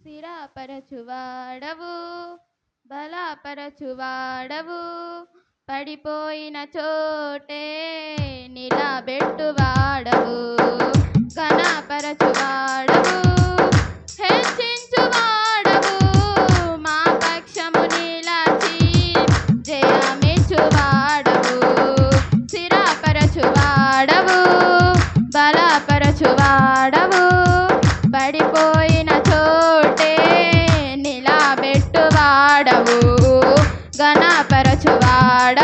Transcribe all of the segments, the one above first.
సిరాపరచువాడవు బలాపరచువాడవు పడిపోయిన చోటే నిలబెట్టువాడవు కనాపరచువాడవు హెచ్చించువాడవు మా బలపరచువాడవు పడిపోయి गणपरछुवाड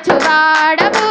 దాచువాడవు